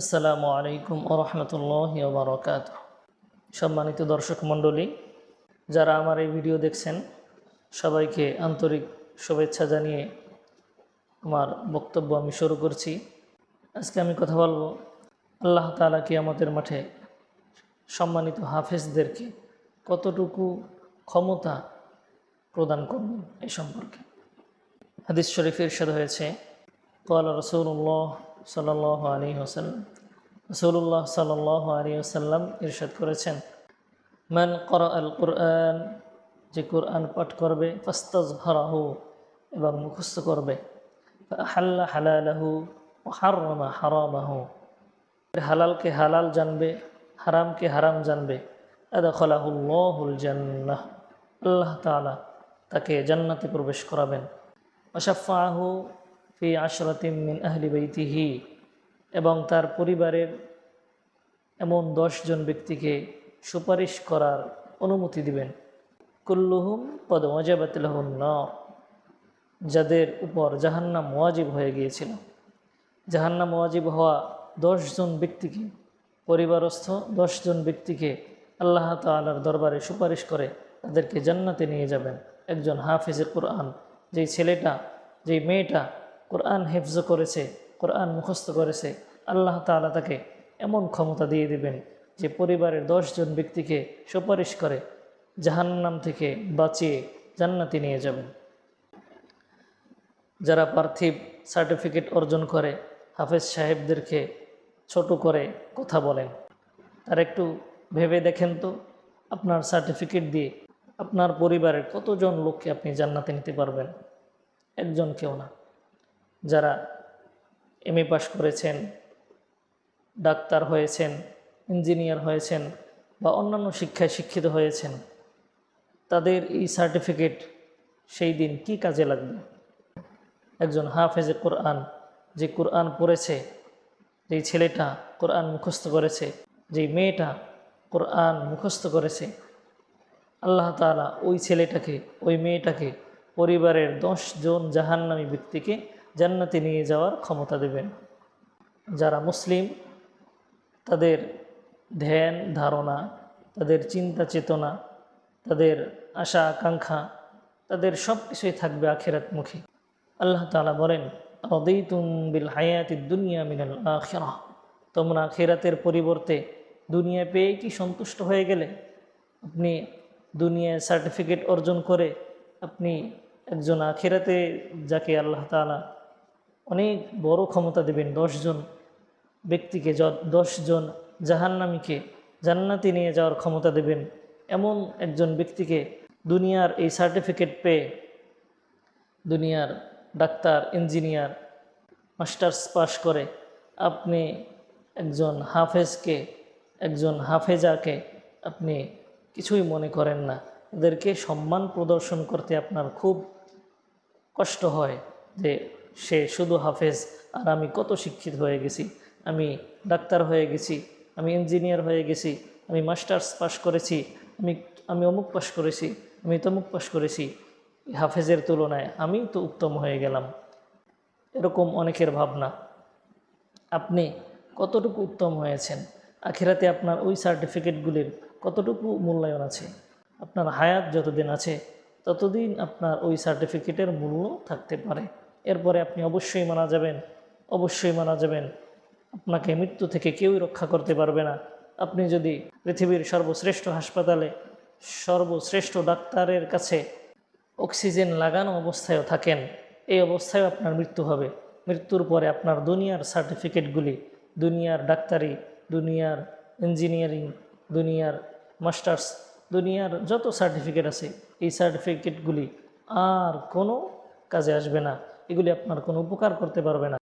আসসালামু আলাইকুম ওরহমতুল্লাহ বারকাত সম্মানিত দর্শক মণ্ডলী, যারা আমার এই ভিডিও দেখছেন, সবাইকে আন্তরিক শুভেচ্ছা জানিয়ে আমার বক্তব্য আমি শুরু করছি। আজকে আমি কথা বলব আল্লাহ তালা কিয়ামতের মাঠে সম্মানিত হাফেজদেরকে কতটুকু ক্ষমতা প্রদান করবেন এ সম্পর্কে। হাদিস শরীফের সাদ হয়েছে কল রসুল্লাহ সাল্লাহ আলী হোসাল্লাম রসুল্লাহ সাল্লাহ আলী হোসাল্লাম ইরশাদ করেছেন, মান কর আল কুরআন যে কুরআন পাঠ করবে ফাস্তাজ হরাহু এবং মুখস্থ করবে হাল্লা হালালাহু ও হারমা হারামাহু হালালকে হালাল জানবে, হারামকে হারাম জানবে আদা খলাহুল্লাহুল জান্নাহ, আল্লাহ তালা তাকে জান্নাতে প্রবেশ করাবেন অসাফাহু ফি আশরাতিম মিন আহলি বৈতিহি এবং তার পরিবারের এমন জন ব্যক্তিকে সুপারিশ করার অনুমতি দিবেন। কুল্লুহুম পদ মজাবাতিলহুন ন যাদের উপর জাহান্নাম ওয়াজিব হয়ে গিয়েছিল। জাহান্নাম ওয়াজিব হওয়া জন ব্যক্তিকে, পরিবারস্থ জন ব্যক্তিকে আল্লাহ তালার দরবারে সুপারিশ করে তাদেরকে জান্নাতে নিয়ে যাবেন। একজন হাফিজের কোরআন, যেই ছেলেটা, যেই মেয়েটা কোরআন হেফজ করেছে, কোরআন মুখস্থ করেছে, আল্লাহ তালা তাকে এমন ক্ষমতা দিয়ে দিবেন যে পরিবারের জন ব্যক্তিকে সুপারিশ করে জাহান্নাম থেকে বাঁচিয়ে জান্নাতি নিয়ে যাবেন। যারা পার্থিব সার্টিফিকেট অর্জন করে, হাফেজ সাহেবদেরকে ছোট করে কথা বলেন। তার একটু ভেবে দেখেন তো, আপনার সার্টিফিকেট দিয়ে আপনার পরিবারের কতজন লোককে আপনি জান্নাতে নিতে পারবেন? একজন কেউ না। যারা এম এ পাশ করেছেন, ডাক্তার হয়েছেন ইঞ্জিনিয়ার হয়েছেন বা অন্যান্য শিক্ষায় শিক্ষিত হয়েছেন, তাদের এই সার্টিফিকেট সেই দিন কি কাজে লাগবে? একজন হাফেজে কোরআন যে কোরআন পড়েছে, যেই ছেলেটা কোরআন মুখস্থ করেছে, যেই মেয়েটা কোরআন মুখস্থ করেছে, আল্লাহ তালা ওই ছেলেটাকে, ওই মেয়েটাকে পরিবারের জন জাহান্নামী ব্যক্তিকে জান্নাতে নিয়ে যাওয়ার ক্ষমতা দেবেন। যারা মুসলিম, তাদের ধ্যান, ধারণা, তাদের চিন্তা চেতনা, তাদের আশা, আকাঙ্ক্ষা, তাদের সব কিছুই থাকবে আখেরাতমুখী আল্লাহ তালা বলেন রদিতুম বিল হায়াতি দুনিয়া মিনাল আখেরা। তোমরা আখেরাতের পরিবর্তে দুনিয়া পেয়ে কি সন্তুষ্ট হয়ে গেলে? আপনি দুনিয়ায় সার্টিফিকেট অর্জন করে আপনি একজন আখেরাতে যাকে আল্লাহ তালা অনেক বড় ক্ষমতা দেবেন দশজন ব্যক্তিকে দশজন জাহান্নামীকে, জান্নাতি নিয়ে যাওয়ার ক্ষমতা দেবেন। এমন একজন ব্যক্তিকে দুনিয়ার এই সার্টিফিকেট পেয়ে দুনিয়ার ডাক্তার, ইঞ্জিনিয়ার, মাস্টার্স পাশ করে আপনি একজন হাফেজকে, একজন হাফেজাকে আপনি কিছুই মনে করেন না। এদেরকে সম্মান প্রদর্শন করতে আপনার খুব কষ্ট হয় যে সে শুধু হাফেজ, আর আমি কত শিক্ষিত হয়ে গেছি। আমি ডাক্তার হয়ে গেছি, আমি ইঞ্জিনিয়ার হয়ে গেছি, আমি মাস্টার্স পাশ করেছি, আমি আমি অমুক পাশ করেছি, আমি তমুক পাশ করেছি। হাফেজের তুলনায় আমি তো উত্তম হয়ে গেলাম। এরকম অনেকের ভাবনা। আপনি কতটুকু উত্তম হয়েছেন? আখেরাতে আপনার ওই সার্টিফিকেটগুলির কতটুকু মূল্যায়ন আছে? আপনার হায়াত যতদিন আছে, ততদিন আপনার ওই সার্টিফিকেটের মূল্য থাকতে পারে। এরপরে আপনি অবশ্যই মারা যাবেন, অবশ্যই মারা যাবেন। আপনাকে মৃত্যু থেকে কেউই রক্ষা করতে পারবে না। আপনি যদি পৃথিবীর সর্বশ্রেষ্ঠ হাসপাতালে, সর্বশ্রেষ্ঠ ডাক্তারের কাছে অক্সিজেন লাগানো অবস্থায়ও থাকেন, এই অবস্থায় আপনার মৃত্যু হবে। মৃত্যুর পরে আপনার দুনিয়ার সার্টিফিকেটগুলি, দুনিয়ার ডাক্তারি, দুনিয়ার ইঞ্জিনিয়ারিং, দুনিয়ার মাস্টার্স, দুনিয়ার যত সার্টিফিকেট আছে, এই সার্টিফিকেটগুলি আর কোনো কাজে আসবে না। এগুলি আপনার কোনো উপকার করতে পারবে না।